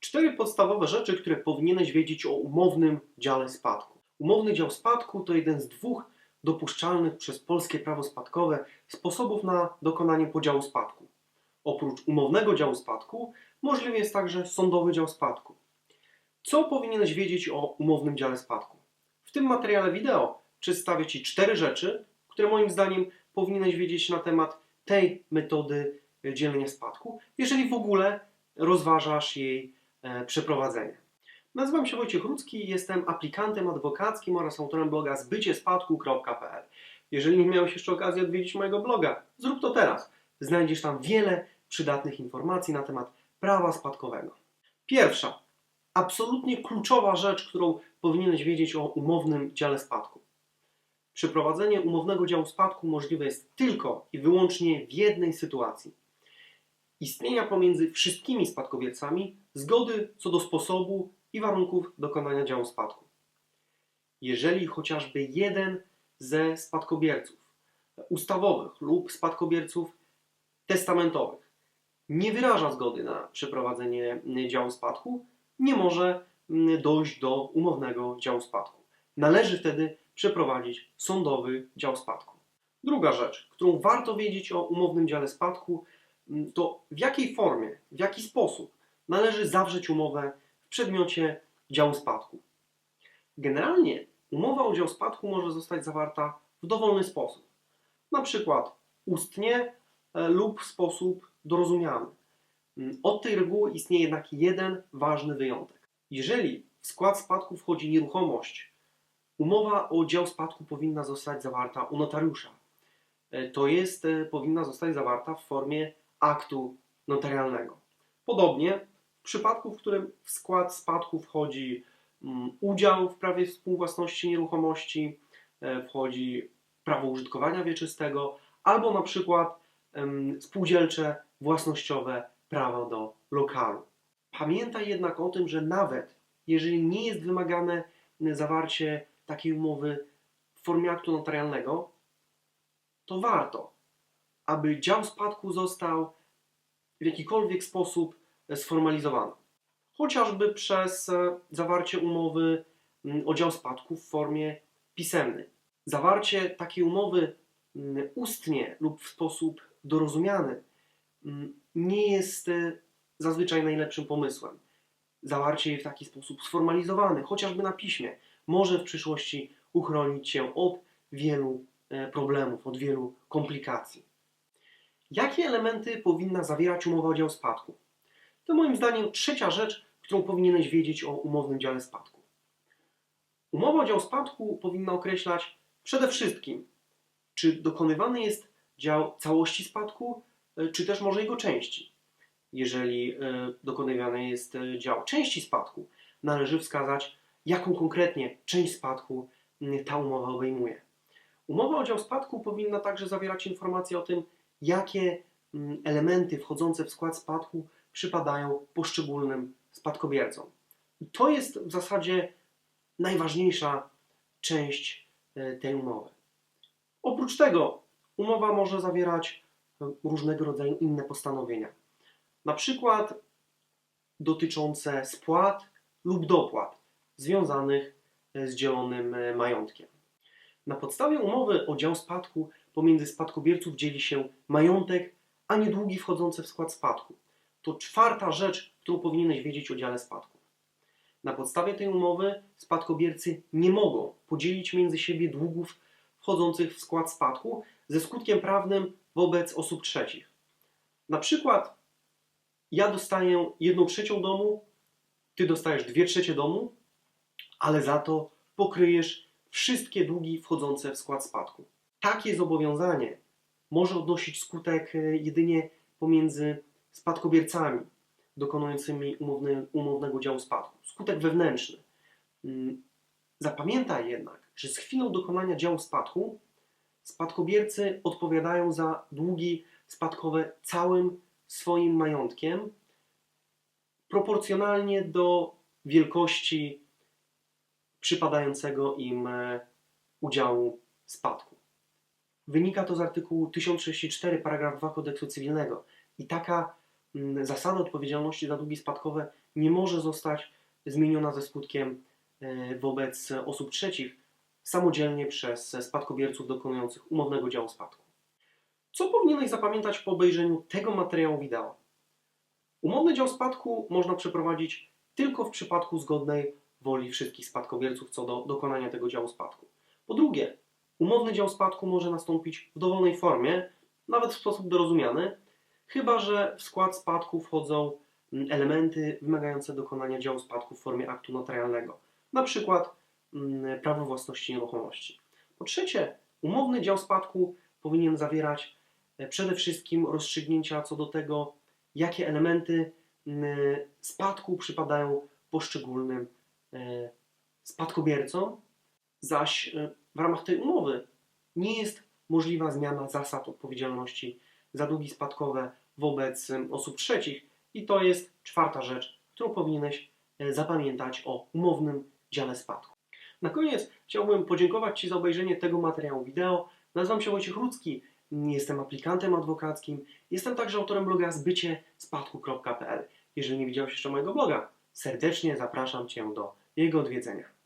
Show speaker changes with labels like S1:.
S1: Cztery podstawowe rzeczy, które powinieneś wiedzieć o umownym dziale spadku. Umowny dział spadku to jeden z dwóch dopuszczalnych przez polskie prawo spadkowe sposobów na dokonanie podziału spadku. Oprócz umownego działu spadku możliwy jest także sądowy dział spadku. Co powinieneś wiedzieć o umownym dziale spadku? W tym materiale wideo przedstawię Ci cztery rzeczy, które moim zdaniem powinieneś wiedzieć na temat tej metody dzielenia spadku, jeżeli w ogóle rozważasz jej e, przeprowadzenie. Nazywam się Wojciech Rudzki jestem aplikantem adwokackim oraz autorem bloga zbyciespadku.pl. Jeżeli nie miałeś jeszcze okazji odwiedzić mojego bloga, zrób to teraz. Znajdziesz tam wiele przydatnych informacji na temat prawa spadkowego. Pierwsza, absolutnie kluczowa rzecz, którą powinieneś wiedzieć o umownym dziale spadku. Przeprowadzenie umownego działu spadku możliwe jest tylko i wyłącznie w jednej sytuacji. Istnienia pomiędzy wszystkimi spadkobiercami zgody co do sposobu i warunków dokonania działu spadku. Jeżeli chociażby jeden ze spadkobierców ustawowych lub spadkobierców testamentowych nie wyraża zgody na przeprowadzenie działu spadku, nie może mm, dojść do umownego działu spadku. Należy wtedy przeprowadzić sądowy dział spadku. Druga rzecz, którą warto wiedzieć o umownym dziale spadku, to w jakiej formie, w jaki sposób należy zawrzeć umowę w przedmiocie działu spadku. Generalnie umowa o dział spadku może zostać zawarta w dowolny sposób, na przykład ustnie e, lub w sposób dorozumiany. Mm, Od tej reguły istnieje jednak jeden ważny wyjątek. Jeżeli w skład spadku wchodzi nieruchomość, umowa o dział spadku powinna zostać zawarta u notariusza. E, To jest, e, powinna zostać zawarta w formie aktu notarialnego. Podobnie w przypadku, w którym w skład spadku wchodzi mm, udział w prawie współwłasności nieruchomości, e, wchodzi prawo użytkowania wieczystego, albo na przykład spółdzielcze, własnościowe prawo do lokalu. Pamiętaj jednak o tym, że nawet jeżeli nie jest wymagane zawarcie takiej umowy w formie aktu notarialnego, to warto, aby dział spadku został w jakikolwiek sposób sformalizowany. Chociażby przez e, zawarcie umowy mm, o dział spadku w formie pisemnej. Zawarcie takiej umowy mm, ustnie lub w sposób dorozumiany mm, nie jest e, zazwyczaj najlepszym pomysłem. Zawarcie jej w taki sposób sformalizowany, chociażby na piśmie, może w przyszłości uchronić się od wielu e, problemów, od wielu komplikacji. Jakie elementy powinna zawierać umowa o dział spadku? To moim zdaniem trzecia rzecz, którą powinieneś wiedzieć o umownym dziale spadku. Umowa o dział spadku powinna określać przede wszystkim, czy dokonywany jest dział całości spadku, e, czy też może jego części. Jeżeli e, dokonywany jest e, dział części spadku, należy wskazać, jaką konkretnie część spadku ta umowa obejmuje. Umowa o dział spadku powinna także zawierać informacje o tym, jakie mm, elementy wchodzące w skład spadku przypadają poszczególnym spadkobiercom. To jest w zasadzie najważniejsza część e, tej umowy. Oprócz tego umowa może zawierać e, różnego rodzaju inne postanowienia, na przykład dotyczące spłat lub dopłat związanych e, z dzielonym majątkiem. Na podstawie umowy o dział spadku pomiędzy spadkobierców dzieli się majątek, a nie długi wchodzące w skład spadku. To czwarta rzecz, którą powinieneś wiedzieć o dziale spadku. Na podstawie tej umowy spadkobiercy nie mogą podzielić między siebie długów wchodzących w skład spadku ze skutkiem prawnym wobec osób trzecich. Na przykład ja dostaję jedną trzecią domu, ty dostajesz dwie trzecie domu, ale za to pokryjesz wszystkie długi wchodzące w skład spadku. Takie zobowiązanie może odnosić skutek e, jedynie pomiędzy spadkobiercami dokonującymi umowny, umownego działu spadku. Skutek wewnętrzny. Mm, Zapamiętaj jednak, że z chwilą dokonania działu spadku spadkobiercy odpowiadają za długi spadkowe całym swoim majątkiem proporcjonalnie do wielkości przypadającego im e, udziału spadku. Wynika to z artykułu 1034 paragraf 2 kodeksu cywilnego i taka mm, zasada odpowiedzialności za długi spadkowe nie może zostać zmieniona ze skutkiem e, wobec osób trzecich samodzielnie przez spadkobierców dokonujących umownego działu spadku. Co powinieneś zapamiętać po obejrzeniu tego materiału wideo? Umowny dział spadku można przeprowadzić tylko w przypadku zgodnej woli wszystkich spadkobierców co do dokonania tego działu spadku. Po drugie, umowny dział spadku może nastąpić w dowolnej formie, nawet w sposób dorozumiany, chyba że w skład spadku wchodzą elementy wymagające dokonania działu spadku w formie aktu notarialnego, na przykład mm, prawo własności nieruchomości. Po trzecie, umowny dział spadku powinien zawierać e, przede wszystkim rozstrzygnięcia co do tego, jakie elementy mm, spadku przypadają poszczególnym e, spadkobiercom, zaś e, w ramach tej umowy nie jest możliwa zmiana zasad odpowiedzialności za długi spadkowe wobec osób trzecich i to jest czwarta rzecz, którą powinieneś e, zapamiętać o umownym dziale spadku. Na koniec chciałbym podziękować Ci za obejrzenie tego materiału wideo. Nazywam się Wojciech Rudzki, jestem aplikantem adwokackim, jestem także autorem bloga zbyciespadku.pl. Jeżeli nie widziałeś jeszcze mojego bloga, serdecznie zapraszam Cię do jego odwiedzenia.